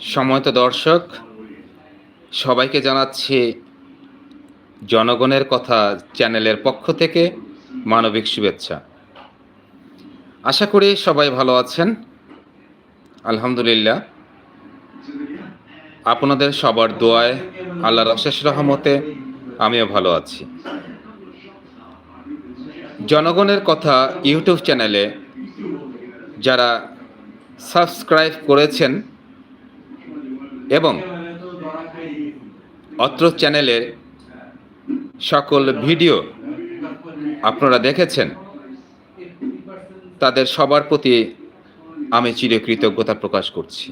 সময়ত দর্শক, সবাইকে জানাচ্ছি জনগণের কথা চ্যানেলের পক্ষ থেকে মানবিক শুভেচ্ছা। আশা করি সবাই ভালো আছেন। আলহামদুলিল্লাহ। আপনাদের সবার দোয়ায় আল্লাহর অশেষ রহমতে আমিও ভালো আছি। জনগণের কথা ইউটিউব চ্যানেলে যারা সাবস্ক্রাইব করেছেন এবং অত্র চ্যানেলের সকল ভিডিও আপনারা দেখেছেন, তাদের সবার প্রতি আমি চিরকৃতজ্ঞতা প্রকাশ করছি।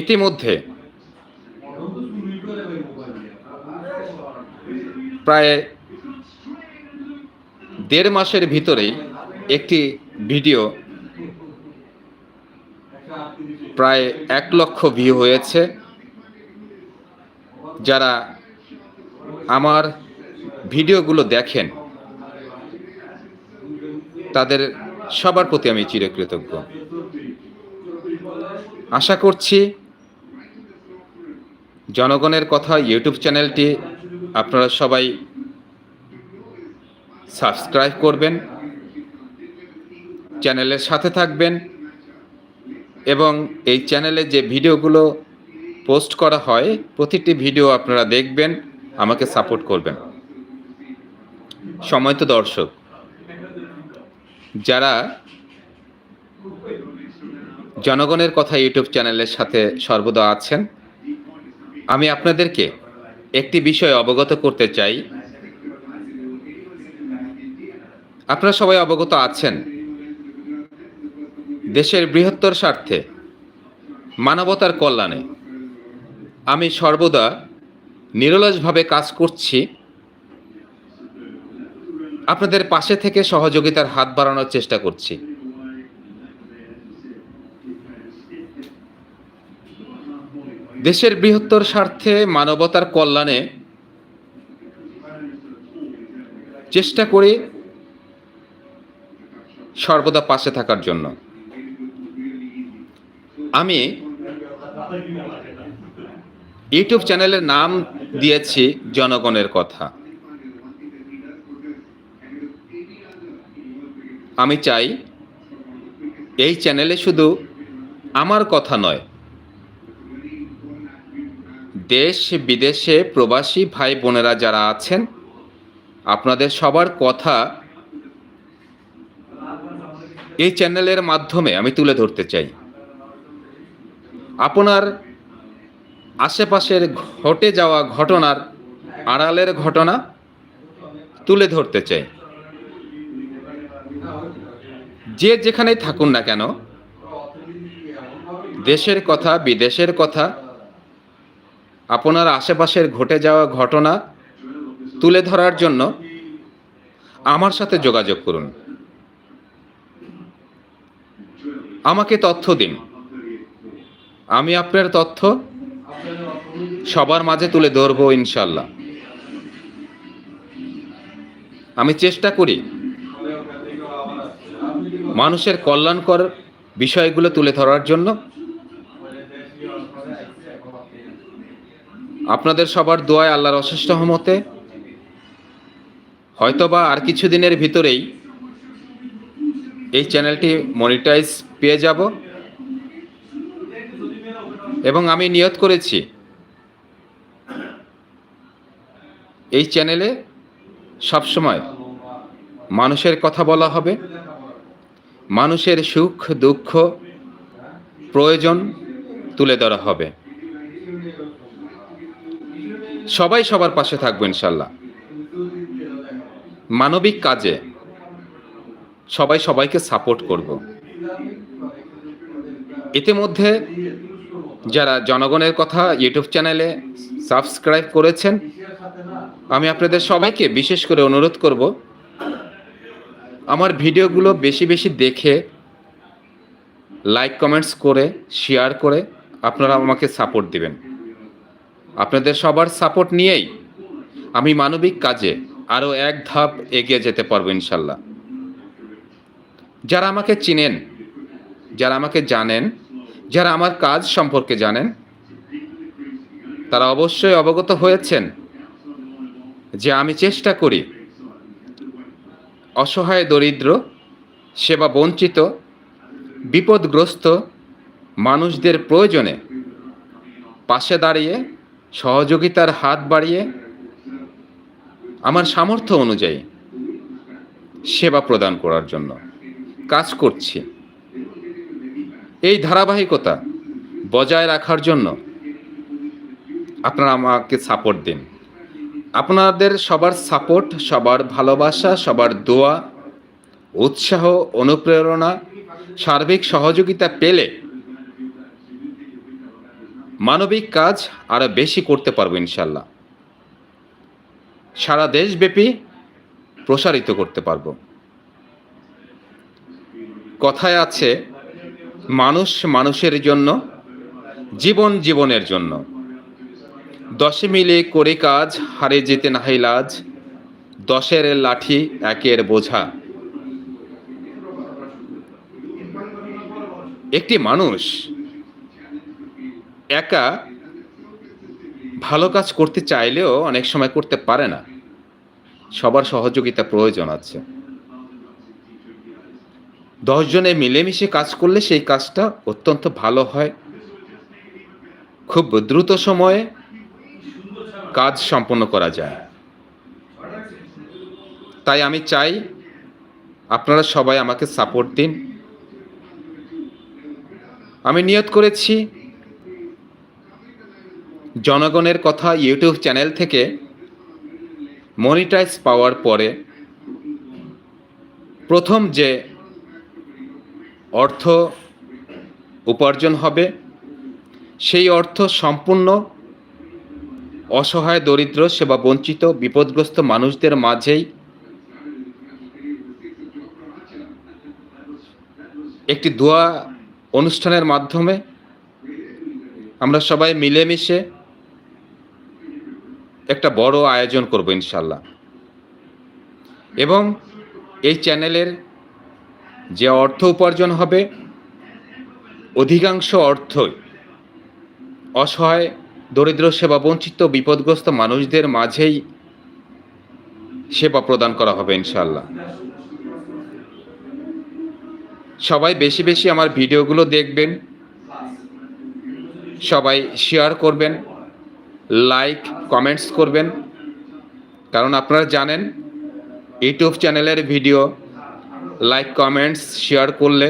ইতিমধ্যে প্রায় দেড় মাসের ভিতরেই একটি ভিডিও প্রায় এক লক্ষ ভিউ হয়েছে। যারা আমার ভিডিওগুলো দেখেন, তাদের সবার প্রতি আমি চিরকৃতজ্ঞ। আশা করছি জনগণের কথা ইউটিউব চ্যানেলটি আপনারা সবাই সাবস্ক্রাইব করবেন, চ্যানেলের সাথে থাকবেন। এবং এই চ্যানেলে যে ভিডিওগুলো পোস্ট করা হয়, প্রতিটি ভিডিও আপনারা দেখবেন, আমাকে সাপোর্ট করবেন। সময় তো দর্শক। যারা জনগণের কথা ইউটিউব চ্যানেলের সাথে সর্বদা আছেন, আমি আপনাদেরকে একটি বিষয় অবগত করতে চাই। আপনারা সবাই অবগত আছেন দেশের বৃহত্তর স্বার্থে, মানবতার কল্যাণে। আমি সর্বদা নিরলসভাবে কাজ করছি। আপনাদের পাশে থেকে সহযোগিতার হাত বাড়ানোর চেষ্টা করছি। দেশের বৃহত্তর স্বার্থে, মানবতার কল্যাণে চেষ্টা করি সর্বদা পাশে থাকার জন্য। আমি ইউটিউব চ্যানেলের নাম দিয়েছি জনগণের কথা। আমি চাই এই চ্যানেলে শুধু আমার কথা নয়, দেশ, বিদেশে প্রবাসী ভাই বোনেরা যারা আছেন, আপনাদের সবার কথা এই চ্যানেলের মাধ্যমে আমি তুলে ধরতে চাই। আপনার আশেপাশের ঘটে যাওয়া ঘটনার আড়ালের ঘটনা তুলে ধরতে চাই। যে যেখানেই থাকুন না কেন, দেশের কথা, বিদেশের কথা, আপনার আশেপাশের ঘটে যাওয়া ঘটনা তুলে ধরার জন্য আমার সাথে যোগাযোগ করুন। আমাকে তথ্য দিন। আমি আপনার তথ্য সবার মাঝে তুলে ধরবো, ইনশাল্লাহ। আমি চেষ্টা করি মানুষের কল্যাণকর বিষয়গুলো তুলে ধরার জন্য। আপনাদের সবার দোয়ায় আল্লাহর অশেষ রহমতে হয়তোবা আর কিছু দিনের ভিতরেই এই চ্যানেলটি মনিটাইজ পেয়ে যাব। এবং আমি নিয়ত করেছি। এই চ্যানেলে সবসময় মানুষের কথা বলা হবে। মানুষের সুখ, দুঃখ, প্রয়োজন তুলে ধরা হবে। সবাই সবার পাশে থাকব ইনশাল্লাহ। মানবিক কাজে সবাই সবাইকে সাপোর্ট করব। ইতিমধ্যে যারা জনগণের কথা ইউটিউব চ্যানেলে সাবস্ক্রাইব করেছেন, আমি আপনাদের সবাইকে বিশেষ করে অনুরোধ করব, আমার ভিডিওগুলো বেশি বেশি দেখে লাইক কমেন্টস করে শেয়ার করে আপনারা আমাকে সাপোর্ট দিবেন। আপনাদের সবার সাপোর্ট নিয়েই আমি মানবিক কাজে আরও এক ধাপ এগিয়ে যেতে পারব ইনশাল্লাহ। যারা আমাকে চিনেন, যারা আমাকে জানেন যারা আমার কাজ সম্পর্কে জানেন, তারা অবশ্যই অবগত হয়েছেন যে আমি চেষ্টা করি অসহায়, দরিদ্র, সেবা বঞ্চিত, বিপদগ্রস্ত মানুষদের প্রয়োজনে পাশে দাঁড়িয়ে সহযোগিতার হাত বাড়িয়ে আমার সামর্থ্য অনুযায়ী সেবা প্রদান করার জন্য কাজ করছি। ধারাবাহিকতা বজায় রাখার জন্য আপনারা আমাকে সাপোর্ট দিন। আপনাদের সবার সাপোর্ট সবার ভালোবাসা, সবার দোয়া, উৎসাহ, অনুপ্রেরণা, সার্বিক সহযোগিতা পেলে মানবিক কাজ আরও বেশি করতে পারব ইনশাল্লাহ সারা দেশব্যাপী প্রসারিত করতে পারব। কথায় আছে মানুষ মানুষের জন্য, জীবন জীবনের জন্য। দশে মিলে করে কাজ, হারে যেতে নাহি লাজ, দশের লাঠি একের বোঝা। একটি মানুষ একা ভালো কাজ করতে চাইলেও অনেক সময় করতে পারে না। সবার সহযোগিতা প্রয়োজন আছে। দশজনে মিলেমিশে কাজ করলে সেই কাজটা অত্যন্ত ভালো হয়। খুব দ্রুত সময়ে কাজ সম্পন্ন করা যায়। তাই আমি চাই আপনারা সবাই আমাকে সাপোর্ট দিন। আমি নিয়ত করেছি জনগণের কথা ইউটিউব চ্যানেল থেকে মনিটাইজ পাওয়ার পরে প্রথম যে অর্থ উপার্জন হবে। সেই অর্থ সম্পূর্ণ অসহায়, দরিদ্র সেবা বঞ্চিত বিপদগ্রস্ত মানুষদের মাঝেই একটি দোয়া অনুষ্ঠানের মাধ্যমে আমরা সবাই মিলেমিশে একটা বড় আয়োজন করব ইনশাল্লাহ এবং এই চ্যানেলের যে অর্থ উপার্জন হবে, অধিকাংশ অর্থই অসহায়, দরিদ্র সেবা বঞ্চিত, বিপদগ্রস্ত মানুষদের মাঝেই সেবা প্রদান করা হবে ইনশাল্লাহ সবাই বেশি বেশি আমার ভিডিওগুলো দেখবেন, সবাই শেয়ার করবেন লাইক কমেন্টস করবেন। কারণ আপনারা জানেন, ইউটিউব চ্যানেলের ভিডিও লাইক কমেন্টস শেয়ার করলে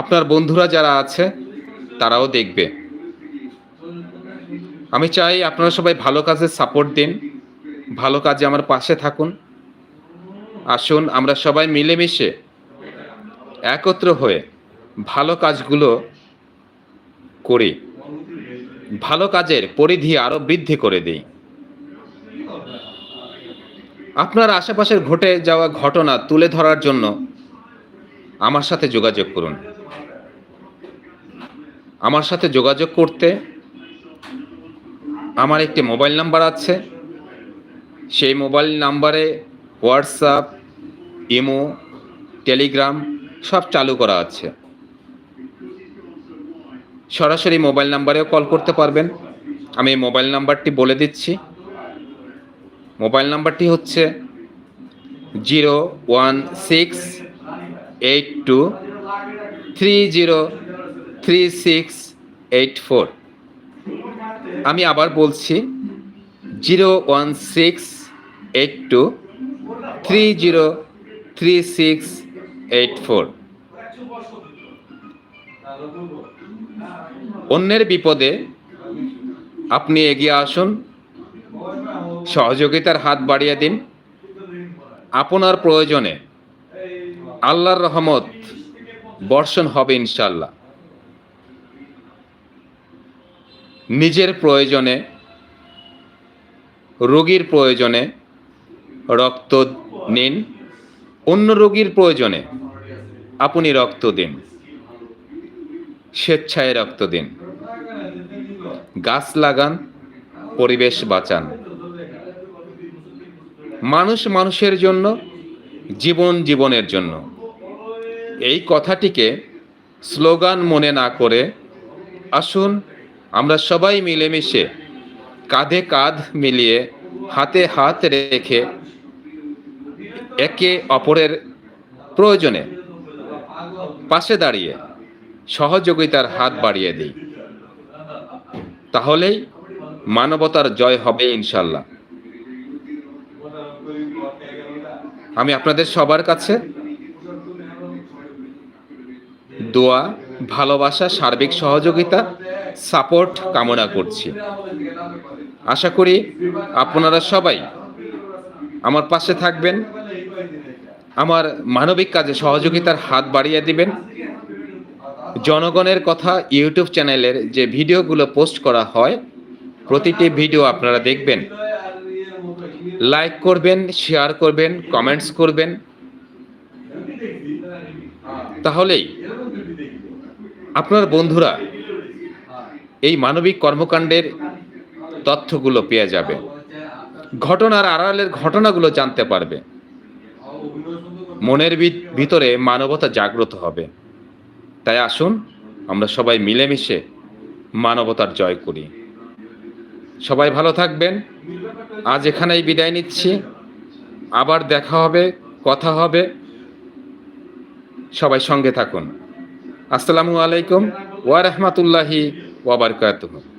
আপনার বন্ধুরা যারা আছে, তারাও দেখবে। আমি চাই আপনারা সবাই ভালো কাজে সাপোর্ট দিন, ভালো কাজে আমার পাশে থাকুন। আসুন, আমরা সবাই মিলেমিশে একত্র হয়ে ভালো কাজগুলো করি। ভালো কাজের পরিধি আরও বৃদ্ধি করে দিই। আপনার আশেপাশের ঘটে যাওয়া ঘটনা তুলে ধরার জন্য আমার সাথে যোগাযোগ করুন। আমার সাথে যোগাযোগ করতে আমার একটি মোবাইল নাম্বার আছে। সেই মোবাইল নাম্বারে হোয়াটসঅ্যাপ, ইমো, টেলিগ্রাম সব চালু করা আছে। সরাসরি মোবাইল নাম্বারেও কল করতে পারবেন। আমি মোবাইল নাম্বারটি বলে দিচ্ছি। মোবাইল নাম্বারটি হচ্ছে zero one six eight two three zero three six eight four. আমি আবার বলছি, zero one six eight two three zero three six eight four. অন্যের বিপদে আপনি এগিয়ে আসুন। সহযোগিতার হাত বাড়িয়ে দিন। আপনার প্রয়োজনে আল্লাহর রহমত বর্ষণ হবে ইনশাল্লাহ নিজের প্রয়োজনে, রোগীর প্রয়োজনে রক্ত নিন। অন্য রোগীর প্রয়োজনে আপনি রক্ত দিন। স্বেচ্ছায় রক্ত দিন। গাছ লাগান, পরিবেশ বাঁচান। মানুষ মানুষের জন্য, জীবন জীবনের জন্য। এই কথাটিকে স্লোগান মনে না করে আসুন আমরা সবাই মিলেমিশে কাঁধে কাঁধ মিলিয়ে হাতে হাত রেখে একে অপরের প্রয়োজনে পাশে দাঁড়িয়ে সহযোগিতার হাত বাড়িয়ে দিই। তাহলেই মানবতার জয় হবে ইনশাল্লাহ। আমি আপনাদের সবার কাছে দোয়া, ভালোবাসা, সার্বিক সহযোগিতা, সাপোর্ট কামনা করছি। আশা করি আপনারা সবাই আমার পাশে থাকবেন, আমার মানবিক কাজে সহযোগিতার হাত বাড়িয়ে দিবেন। জনগণের কথা ইউটিউব চ্যানেলের যে ভিডিওগুলো পোস্ট করা হয়, প্রতিটি ভিডিও আপনারা দেখবেন। লাইক করবেন শেয়ার করবেন কমেন্টস করবেন। তাহলেই আপনার বন্ধুরা এই মানবিক কর্মকাণ্ডের তথ্যগুলো পেয়ে যাবে। ঘটনার আড়ালের ঘটনাগুলো জানতে পারবে। মনের ভিতরে মানবতা জাগ্রত হবে। তাই আসুন, আমরা সবাই মিলেমিশে মানবতার জয় করি। সবাই ভালো থাকবেন। আজ এখানেই বিদায় নিচ্ছি। আবার দেখা হবে, কথা হবে। সবাই সঙ্গে থাকুন। আসসালামু আলাইকুম, ওয়া রাহমাতুল্লাহি ওয়া বারাকাতুহু।